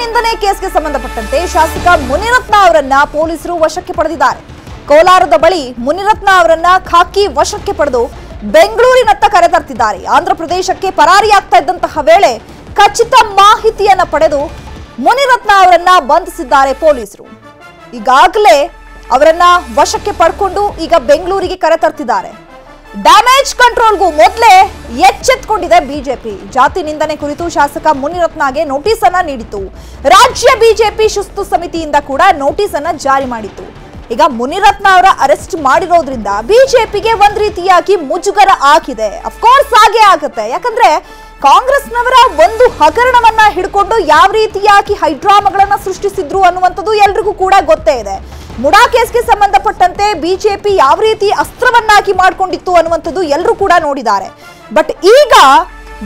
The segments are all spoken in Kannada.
ನಿಂದನೆ ಕೇಸ್ಗೆ ಸಂಬಂಧಪಟ್ಟಂತೆ ಶಾಸಕ ಮುನಿರತ್ನ ಅವರನ್ನ ಪೊಲೀಸರು ವಶಕ್ಕೆ ಪಡೆದಿದ್ದಾರೆ. ಕೋಲಾರದ ಬಳಿ ಮುನಿರತ್ನ ಅವರನ್ನ ಖಾಕಿ ವಶಕ್ಕೆ ಪಡೆದು ಬೆಂಗಳೂರಿನತ್ತ ಕರೆತರ್ತಿದ್ದಾರೆ ಆಂಧ್ರ ಪ್ರದೇಶಕ್ಕೆ ಪರಾರಿಯಾಗ್ತಾ ಇದ್ದಂತಹ ವೇಳೆ ಖಚಿತ ಮಾಹಿತಿಯನ್ನ ಪಡೆದು ಮುನಿರತ್ನ ಅವರನ್ನ ಬಂಧಿಸಿದ್ದಾರೆ ಪೊಲೀಸರು. ಈಗಾಗಲೇ ಅವರನ್ನ ವಶಕ್ಕೆ ಪಡ್ಕೊಂಡು ಈಗ ಬೆಂಗಳೂರಿಗೆ ಕರೆತರ್ತಿದ್ದಾರೆ ಡ್ಯಾಮೇಜ್ ಕಂಟ್ರೋಲ್ಗೂ ಮೊದಲೇ ಎಚ್ಚೆತ್ಕೊಂಡಿದೆ ಬಿಜೆಪಿ. ಜಾತಿ ನಿಂದನೆ ಕುರಿತು ಶಾಸಕ ಮುನಿರತ್ನಗೆ ನೋಟಿಸ್ ಅನ್ನ ನೀಡಿತು ರಾಜ್ಯ ಬಿಜೆಪಿ ಶಿಸ್ತು ಸಮಿತಿಯಿಂದ ಕೂಡ ನೋಟಿಸ್ ಅನ್ನ ಜಾರಿ ಮಾಡಿತ್ತು. ಈಗ ಮುನಿರತ್ನ ಅವರ ಅರೆಸ್ಟ್ ಮಾಡಿರೋದ್ರಿಂದ ಬಿಜೆಪಿಗೆ ಒಂದ್ ರೀತಿಯಾಗಿ ಮುಜುಗರ ಆಗಿದೆ. ಅಫ್ಕೋರ್ಸ್ ಹಾಗೆ ಆಗುತ್ತೆ. ಯಾಕಂದ್ರೆ ಕಾಂಗ್ರೆಸ್ನವರ ಒಂದು ಹಗರಣವನ್ನ ಹಿಡ್ಕೊಂಡು ಯಾವ ರೀತಿಯಾಗಿ ಹೈಡ್ರಾಮಗಳನ್ನ ಸೃಷ್ಟಿಸಿದ್ರು ಅನ್ನುವಂಥದ್ದು ಎಲ್ರಿಗೂ ಕೂಡ ಗೊತ್ತೇ ಇದೆ. ಮುಡಾ ಕೇಸ್ಗೆ ಸಂಬಂಧಪಟ್ಟಂತೆ ಬಿಜೆಪಿ ಯಾವ ರೀತಿ ಅಸ್ತ್ರವನ್ನಾಗಿ ಮಾಡಿಕೊಂಡಿತ್ತು ಅನ್ನುವಂಥದ್ದು ಎಲ್ಲರೂ ಕೂಡ ನೋಡಿದ್ದಾರೆ. ಬಟ್ ಈಗ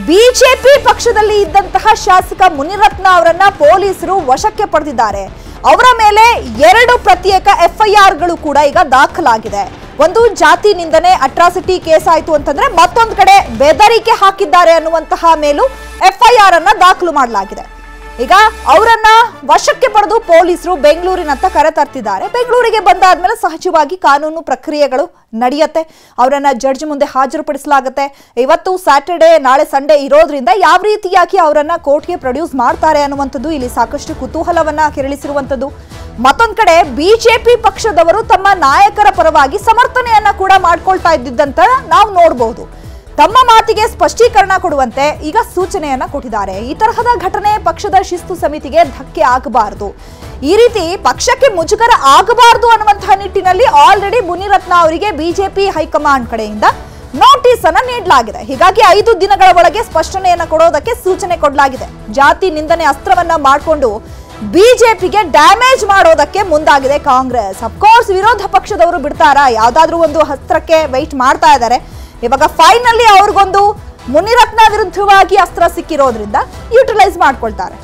ಬಿಜೆಪಿ ಪಕ್ಷದಲ್ಲಿ ಇದ್ದಂತಹ ಶಾಸಕ ಮುನಿರತ್ನ ಅವರನ್ನ ಪೊಲೀಸರು ವಶಕ್ಕೆ ಪಡೆದಿದ್ದಾರೆ. ಅವರ ಮೇಲೆ ಎರಡು ಪ್ರತ್ಯೇಕ ಎಫ್ಐಆರ್ಗಳು ಕೂಡ ಈಗ ದಾಖಲಾಗಿದೆ. ಒಂದು ಜಾತಿ ನಿಂದನೆ, ಅಟ್ರಾಸಿಟಿ ಕೇಸ್ ಆಯಿತು ಅಂತಂದ್ರೆ ಮತ್ತೊಂದು ಕಡೆ ಬೆದರಿಕೆ ಹಾಕಿದ್ದಾರೆ ಅನ್ನುವಂತಹ ಮೇಲೂ ಎಫ್ಐಆರ್ ಅನ್ನ ದಾಖಲು ಮಾಡಲಾಗಿದೆ. ಈಗ ಅವರನ್ನ ವಶಕ್ಕೆ ಪಡೆದು ಪೊಲೀಸರು ಬೆಂಗಳೂರಿನತ್ತ ಕರೆತರ್ತಿದ್ದಾರೆ ಬೆಂಗಳೂರಿಗೆ ಬಂದಾದ್ಮೇಲೆ ಸಹಜವಾಗಿ ಕಾನೂನು ಪ್ರಕ್ರಿಯೆಗಳು ನಡೆಯುತ್ತೆ. ಅವರನ್ನ ಜಡ್ಜ್ ಮುಂದೆ ಹಾಜರುಪಡಿಸಲಾಗುತ್ತೆ. ಇವತ್ತು ಸ್ಯಾಟರ್ಡೆ, ನಾಳೆ ಸಂಡೇ ಇರೋದ್ರಿಂದ ಯಾವ ರೀತಿಯಾಗಿ ಅವರನ್ನ ಕೋರ್ಟ್ಗೆ ಪ್ರೊಡ್ಯೂಸ್ ಮಾಡ್ತಾರೆ ಅನ್ನುವಂಥದ್ದು ಇಲ್ಲಿ ಸಾಕಷ್ಟು ಕುತೂಹಲವನ್ನ ಕೆರಳಿಸಿರುವಂಥದ್ದು. ಮತ್ತೊಂದು ಕಡೆ ಬಿಜೆಪಿ ಪಕ್ಷದವರು ತಮ್ಮ ನಾಯಕರ ಪರವಾಗಿ ಸಮರ್ಥನೆಯನ್ನ ಕೂಡ ಮಾಡ್ಕೊಳ್ತಾ ಇದ್ದಿದ್ದಂತ ನಾವು ನೋಡಬಹುದು ತಮ್ಮ ಮಾತಿಗೆ ಸ್ಪಷ್ಟೀಕರಣ ಕೊಡುವಂತೆ ಈಗ ಸೂಚನೆಯನ್ನ ಕೊಟ್ಟಿದ್ದಾರೆ. ಈ ತರಹದ ಘಟನೆ ಪಕ್ಷದ ಶಿಸ್ತು ಸಮಿತಿಗೆ ಧಕ್ಕೆ ಆಗಬಾರದು. ಈ ರೀತಿ ಪಕ್ಷಕ್ಕೆ ಮುಜುಗರ ಆಗಬಾರದು ಅನ್ನುವಂತಹ ನಿಟ್ಟಿನಲ್ಲಿ ಆಲ್ರೆಡಿ ಮುನಿರತ್ನ ಅವರಿಗೆ ಬಿಜೆಪಿ ಹೈಕಮಾಂಡ್ ಕಡೆಯಿಂದ ನೋಟಿಸ್ ಅನ್ನ ನೀಡಲಾಗಿದೆ. ಹೀಗಾಗಿ ಐದು ದಿನಗಳ ಒಳಗೆ ಸ್ಪಷ್ಟನೆಯನ್ನ ಕೊಡೋದಕ್ಕೆ ಸೂಚನೆ ಕೊಡಲಾಗಿದೆ. ಜಾತಿ ನಿಂದನೆ ಅಸ್ತ್ರವನ್ನ ಮಾಡಿಕೊಂಡು ಬಿಜೆಪಿಗೆ ಡ್ಯಾಮೇಜ್ ಮಾಡೋದಕ್ಕೆ ಮುಂದಾಗಿದೆ ಕಾಂಗ್ರೆಸ್. ಅಫ್ಕೋರ್ಸ್ ವಿರೋಧ ಪಕ್ಷದವರು ಬಿಡ್ತಾರಾ? ಯಾವ್ದಾದ್ರೂ ಒಂದು ಅಸ್ತ್ರಕ್ಕೆ ವೈಟ್ ಮಾಡ್ತಾ ಇದ್ದಾರೆ. ಇವಾಗ ಫೈನಲಿ ಅವ್ರಿಗೊಂದು ಮುನಿರತ್ನ ವಿರುದ್ಧವಾಗಿ ಅಸ್ತ್ರ ಸಿಕ್ಕಿರೋದ್ರಿಂದ ಯೂಟಿಲೈಸ್ ಮಾಡ್ಕೊಳ್ತಾರೆ.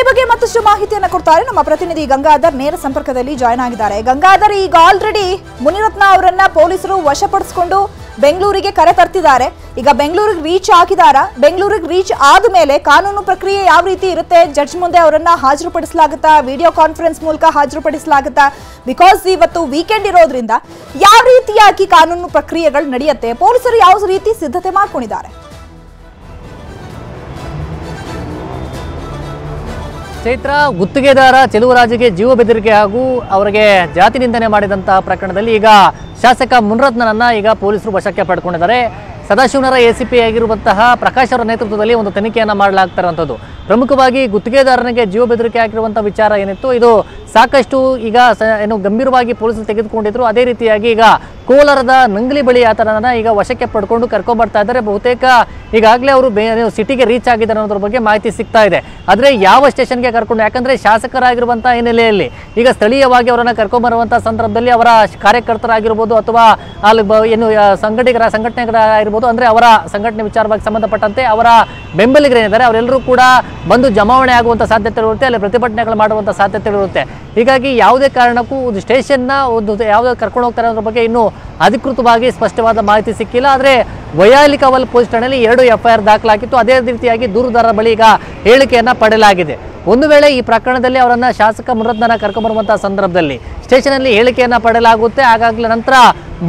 ಈ ಬಗ್ಗೆ ಮತ್ತಷ್ಟು ಮಾಹಿತಿಯನ್ನು ಕೊಡ್ತಾರೆ ನಮ್ಮ ಪ್ರತಿನಿಧಿ ಗಂಗಾಧರ್. ನೇರ ಸಂಪರ್ಕದಲ್ಲಿ ಜಾಯ್ನ್ ಆಗಿದ್ದಾರೆ. ಗಂಗಾಧರ್ ಈಗ ಆಲ್ರೆಡಿ ಮುನಿರತ್ನ ಅವರನ್ನ ಪೊಲೀಸರು ವಶಪಡಿಸಿಕೊಂಡು ಬೆಂಗಳೂರಿಗೆ ಕರೆ ತರ್ತಿದ್ದಾರೆ. ಈಗ ಬೆಂಗಳೂರಿಗೆ ರೀಚ್ ಆಗಿದಾರಾ ಬೆಂಗಳೂರಿಗೆ ರೀಚ್ ಆದ ಮೇಲೆ ಕಾನೂನು ಪ್ರಕ್ರಿಯೆ ಯಾವ ರೀತಿ ಇರುತ್ತೆ? ಜಡ್ಜ್ ಮುಂದೆ ಅವರನ್ನ ಹಾಜರುಪಡಿಸಲಾಗುತ್ತಾ? ವಿಡಿಯೋ ಕಾನ್ಫರೆನ್ಸ್ ಮೂಲಕ ಹಾಜರುಪಡಿಸಲಾಗುತ್ತಾ? ಬಿಕಾಸ್ ಇವತ್ತು ವೀಕೆಂಡ್ ಇರೋದ್ರಿಂದ ಯಾವ ರೀತಿಯಾಗಿ ಕಾನೂನು ಪ್ರಕ್ರಿಯೆಗಳು ನಡೆಯುತ್ತೆ? ಪೊಲೀಸರು ಯಾವ ರೀತಿ ಸಿದ್ಧತೆ ಮಾಡ್ಕೊಂಡಿದ್ದಾರೆ? ಚೈತ್ರ ಗುತ್ತಿಗೆದಾರ ಚೆಲುವರಾಜಿಗೆ ಜೀವ ಬೆದರಿಕೆ ಹಾಗೂ ಅವರಿಗೆ ಜಾತಿ ನಿಂದನೆ ಮಾಡಿದಂತಹ ಪ್ರಕರಣದಲ್ಲಿ ಈಗ ಶಾಸಕ ಮುನ್ರತ್ನನನ್ನ ಈಗ ಪೊಲೀಸರು ವಶಕ್ಕೆ ಪಡ್ಕೊಂಡಿದ್ದಾರೆ. ಸದಾಶಿವನರ ಎ ಸಿ ಪಿ ಆಗಿರುವಂತಹ ಪ್ರಕಾಶ್ ಅವರ ನೇತೃತ್ವದಲ್ಲಿ ಒಂದು ತನಿಖೆಯನ್ನು ಮಾಡಲಾಗ್ತಾ ಪ್ರಮುಖವಾಗಿ ಗುತ್ತಿಗೆದಾರನಿಗೆ ಜೀವ ಬೆದರಿಕೆ ಆಗಿರುವಂಥ ವಿಚಾರ ಏನಿತ್ತು, ಇದು ಸಾಕಷ್ಟು ಈಗ ಏನು ಗಂಭೀರವಾಗಿ ಪೊಲೀಸರು ತೆಗೆದುಕೊಂಡಿದ್ರು. ಅದೇ ರೀತಿಯಾಗಿ ಈಗ ಕೋಲಾರದ ನಂಗ್ಲಿ ಬಳಿ ಆತನನ್ನ ಈಗ ವಶಕ್ಕೆ ಪಡ್ಕೊಂಡು ಕರ್ಕೊಂಡ್ಬರ್ತಾ ಇದ್ದಾರೆ. ಬಹುತೇಕ ಈಗಾಗಲೇ ಅವರು ಸಿಟಿಗೆ ರೀಚ್ ಆಗಿದ್ದಾರೆ ಅನ್ನೋದ್ರ ಬಗ್ಗೆ ಮಾಹಿತಿ ಸಿಗ್ತಾ ಇದೆ. ಆದರೆ ಯಾವ ಸ್ಟೇಷನ್ಗೆ ಕರ್ಕೊಂಡು, ಯಾಕಂದ್ರೆ ಶಾಸಕರಾಗಿರುವಂಥ ಹಿನ್ನೆಲೆಯಲ್ಲಿ ಈಗ ಸ್ಥಳೀಯವಾಗಿ ಅವರನ್ನು ಕರ್ಕೊಂಬರುವಂಥ ಸಂದರ್ಭದಲ್ಲಿ ಅವರ ಕಾರ್ಯಕರ್ತರಾಗಿರ್ಬೋದು ಅಥವಾ ಅಲ್ಲಿ ಏನು ಸಂಘಟಿಗರ ಸಂಘಟನೆಗರ ಸಂಘಟನೆಗಳಾಗಿರ್ಬೋದು, ಅಂದ್ರೆ ಅವರ ಸಂಘಟನೆ ವಿಚಾರವಾಗಿ ಸಂಬಂಧಪಟ್ಟಂತೆ ಅವರ ಬೆಂಬಲಿಗರೇನಿದ್ದಾರೆ, ಅವರೆಲ್ಲರೂ ಕೂಡ ಬಂದು ಜಮಾವಣೆ ಆಗುವಂಥ ಸಾಧ್ಯತೆಗಳಿರುತ್ತೆ ಅಲ್ಲಿ ಪ್ರತಿಭಟನೆಗಳು ಮಾಡುವಂಥ ಸಾಧ್ಯತೆಗಳಿರುತ್ತೆ ಹೀಗಾಗಿ ಯಾವುದೇ ಕಾರಣಕ್ಕೂ ಒಂದು ಸ್ಟೇಷನ್ನ ಒಂದು ಯಾವುದೇ ಕರ್ಕೊಂಡು ಹೋಗ್ತಾರೆ ಅನ್ನೋದ್ರ ಬಗ್ಗೆ ಇನ್ನೂ ಅಧಿಕೃತವಾಗಿ ಸ್ಪಷ್ಟವಾದ ಮಾಹಿತಿ ಸಿಕ್ಕಿಲ್ಲ. ಆದರೆ ವೈಯಾಲಿಕವಲ್ ಪೊಲೀಸ್ ಠಾಣೆಯಲ್ಲಿ ಎರಡು ಎಫ್ ಐ ಆರ್ ದಾಖಲಾಗಿತ್ತು. ಅದೇ ರೀತಿಯಾಗಿ ದೂರುದಾರರ ಬಳಿ ಈಗ ಹೇಳಿಕೆಯನ್ನು ಪಡೆಯಲಾಗಿದೆ. ಒಂದು ವೇಳೆ ಈ ಪ್ರಕರಣದಲ್ಲಿ ಅವರನ್ನು ಶಾಸಕ ಮುರತ್ನನ ಕರ್ಕೊಂಬರುವಂಥ ಸಂದರ್ಭದಲ್ಲಿ ಸ್ಟೇಷನಲ್ಲಿ ಹೇಳಿಕೆಯನ್ನು ಪಡೆಯಲಾಗುತ್ತೆ. ಹಾಗಾಗಲೇ ನಂತರ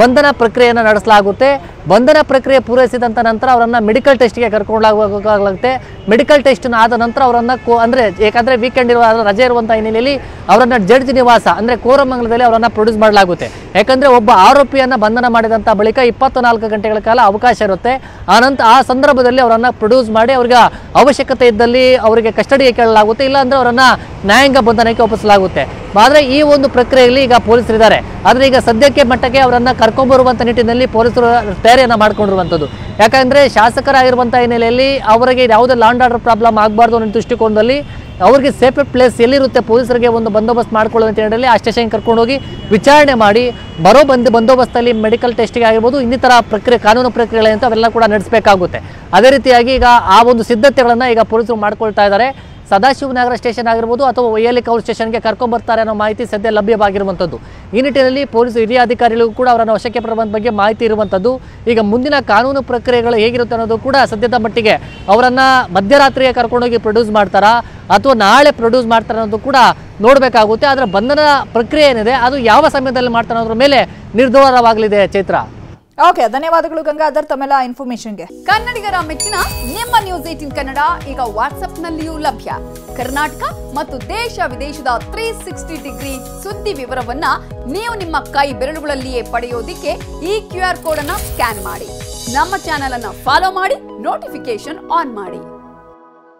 ಬಂಧನ ಪ್ರಕ್ರಿಯೆಯನ್ನು ನಡೆಸಲಾಗುತ್ತೆ. ಬಂಧನ ಪ್ರಕ್ರಿಯೆ ಪೂರೈಸಿದಂಥ ನಂತರ ಅವರನ್ನು ಮೆಡಿಕಲ್ ಟೆಸ್ಟ್ಗೆ ಕರ್ಕೊಂಡಾಗುತ್ತೆ ಮೆಡಿಕಲ್ ಟೆಸ್ಟ್ನ ಆದ ನಂತರ ಅವರನ್ನು ಕೋ ಅಂದರೆ ಏಕೆಂದರೆ ವೀಕೆಂಡ್ ಇರುವ ರಜೆ ಇರುವಂಥ ಹಿನ್ನೆಲೆಯಲ್ಲಿ ಅವರನ್ನು ಜಡ್ಜ್ ನಿವಾಸ, ಅಂದರೆ ಕೋರಮಂಗಲದಲ್ಲಿ ಅವರನ್ನು ಪ್ರೊಡ್ಯೂಸ್ ಮಾಡಲಾಗುತ್ತೆ. ಯಾಕಂದರೆ ಒಬ್ಬ ಆರೋಪಿಯನ್ನು ಬಂಧನ ಮಾಡಿದಂಥ ಬಳಿಕ ಇಪ್ಪತ್ನಾಲ್ಕು ಗಂಟೆಗಳ ಕಾಲ ಅವಕಾಶ ಇರುತ್ತೆ. ಆನಂತರ ಆ ಸಂದರ್ಭದಲ್ಲಿ ಅವರನ್ನು ಪ್ರೊಡ್ಯೂಸ್ ಮಾಡಿ ಅವರಿಗೆ ಅವಶ್ಯಕತೆ ಇದ್ದಲ್ಲಿ ಅವರಿಗೆ ಕಸ್ಟಡಿಗೆ ಕೇಳಲಾಗುತ್ತೆ. ಇಲ್ಲಾಂದರೆ ಅವರನ್ನು ನ್ಯಾಯಾಂಗ ಬಂಧನಕ್ಕೆ ಒಪ್ಪಿಸಲಾಗುತ್ತೆ. ಆದರೆ ಈ ಒಂದು ಪ್ರಕ್ರಿಯೆಯಲ್ಲಿ ಈಗ ಪೊಲೀಸರಿದ್ದಾರೆ ಆದರೆ ಈಗ ಸದ್ಯಕ್ಕೆ ಮಟ್ಟಕ್ಕೆ ಅವರನ್ನು ಕರ್ಕೊಂಡ್ಬರುವಂಥ ನಿಟ್ಟಿನಲ್ಲಿ ಪೊಲೀಸರು ತಯಾರಿಯನ್ನು ಮಾಡ್ಕೊಂಡಿರುವಂಥದ್ದು ಯಾಕಂದರೆ ಶಾಸಕರಾಗಿರುವಂಥ ಹಿನ್ನೆಲೆಯಲ್ಲಿ ಅವರಿಗೆ ಯಾವುದೇ ಲಾಂಡ್ ಆರ್ಡರ್ ಪ್ರಾಬ್ಲಮ್ ಆಗಬಾರ್ದು ಅನ್ನೋ ದೃಷ್ಟಿಕೋನದಲ್ಲಿ ಅವರಿಗೆ ಸೇಫೆಟ್ ಪ್ಲೇಸ್ ಎಲ್ಲಿರುತ್ತೆ, ಪೊಲೀಸರಿಗೆ ಒಂದು ಬಂದೋಬಸ್ತ್ ಮಾಡ್ಕೊಳ್ಳುವಂತ ಹೇಳಿ ಆ ಸ್ಟೇಷನ್ ಕರ್ಕೊಂಡೋಗಿ ವಿಚಾರಣೆ ಮಾಡಿ, ಬರೋ ಬಂದು ಬಂದೋಬಸ್ತಲ್ಲಿ ಮೆಡಿಕಲ್ ಟೆಸ್ಟಿಗೆ ಆಗಿರ್ಬೋದು, ಇನ್ನಿತರ ಪ್ರಕ್ರಿಯೆ, ಕಾನೂನು ಪ್ರಕ್ರಿಯೆಗಳಂತ ಅವೆಲ್ಲ ಕೂಡ ನಡೆಸಬೇಕಾಗುತ್ತೆ. ಅದೇ ರೀತಿಯಾಗಿ ಈಗ ಆ ಒಂದು ಸಿದ್ಧತೆಗಳನ್ನು ಈಗ ಪೊಲೀಸರು ಮಾಡ್ಕೊಳ್ತಾ ಇದ್ದಾರೆ. ಸದಾಶಿವನಗರ ಸ್ಟೇಷನ್ ಆಗಿರ್ಬೋದು ಅಥವಾ ವೈಯಲಿ ಕೌಲ್ ಸ್ಟೇಷನ್ಗೆ ಕರ್ಕೊಂಬರ್ತಾರೆ ಅನ್ನೋ ಮಾಹಿತಿ ಸದ್ಯ ಲಭ್ಯವಾಗಿರುವಂಥದ್ದು. ಈ ನಿಟ್ಟಿನಲ್ಲಿ ಪೊಲೀಸ್ ಹಿರಿಯ ಅಧಿಕಾರಿಗಳಿಗೂ ಕೂಡ ಅವರನ್ನು ವಶಕ್ಕೆ ಪಡೆದ ಬಗ್ಗೆ ಮಾಹಿತಿ ಇರುವಂಥದ್ದು. ಈಗ ಮುಂದಿನ ಕಾನೂನು ಪ್ರಕ್ರಿಯೆಗಳು ಹೇಗಿರುತ್ತೆ ಅನ್ನೋದು ಕೂಡ ಸದ್ಯದ ಮಟ್ಟಿಗೆ ಅವರನ್ನು ಮಧ್ಯರಾತ್ರಿಗೆ ಕರ್ಕೊಂಡೋಗಿ ಪ್ರೊಡ್ಯೂಸ್ ಮಾಡ್ತಾರಾ ಅಥವಾ ನಾಳೆ ಪ್ರೊಡ್ಯೂಸ್ ಮಾಡ್ತಾರೆ ಅನ್ನೋದು ಕೂಡ ನೋಡಬೇಕಾಗುತ್ತೆ. ಅದರ ಬಂಧನ ಪ್ರಕ್ರಿಯೆ ಏನಿದೆ, ಅದು ಯಾವ ಸಮಯದಲ್ಲಿ ಮಾಡ್ತಾರೆ ಅನ್ನೋದ್ರ ಮೇಲೆ ನಿರ್ಧಾರವಾಗಲಿದೆ ಚೈತ್ರ? ಓಕೆ, ಧನ್ಯವಾದಗಳು ಗಂಗಾಧರ್ ತಮ್ಮೆಲ್ಲ ಇನ್ಫಾರ್ಮೇಶನ್ಗೆ ಕನ್ನಡಿಗರ ಮೆಚ್ಚಿನ ನಿಮ್ಮ ನ್ಯೂಸ್ ಏಟಿನ್ ಕನ್ನಡ ಈಗ ವಾಟ್ಸ್ಆಪ್ನಲ್ಲಿಯೂ ಲಭ್ಯ. ಕರ್ನಾಟಕ ಮತ್ತು ದೇಶ ವಿದೇಶದ ತ್ರೀ ಸಿಕ್ಸ್ಟಿ ಡಿಗ್ರಿ ಸುದ್ದಿ ವಿವರವನ್ನ ನೀವು ನಿಮ್ಮ ಕೈ ಬೆರಳುಗಳಲ್ಲಿಯೇ ಪಡೆಯೋದಿಕ್ಕೆ ಈ ಕ್ಯೂ ಆರ್ ಕೋಡ್ ಅನ್ನ ಸ್ಕ್ಯಾನ್ ಮಾಡಿ. ನಮ್ಮ ಚಾನೆಲ್ ಅನ್ನ ಫಾಲೋ ಮಾಡಿ ನೋಟಿಫಿಕೇಶನ್ ಆನ್ ಮಾಡಿ.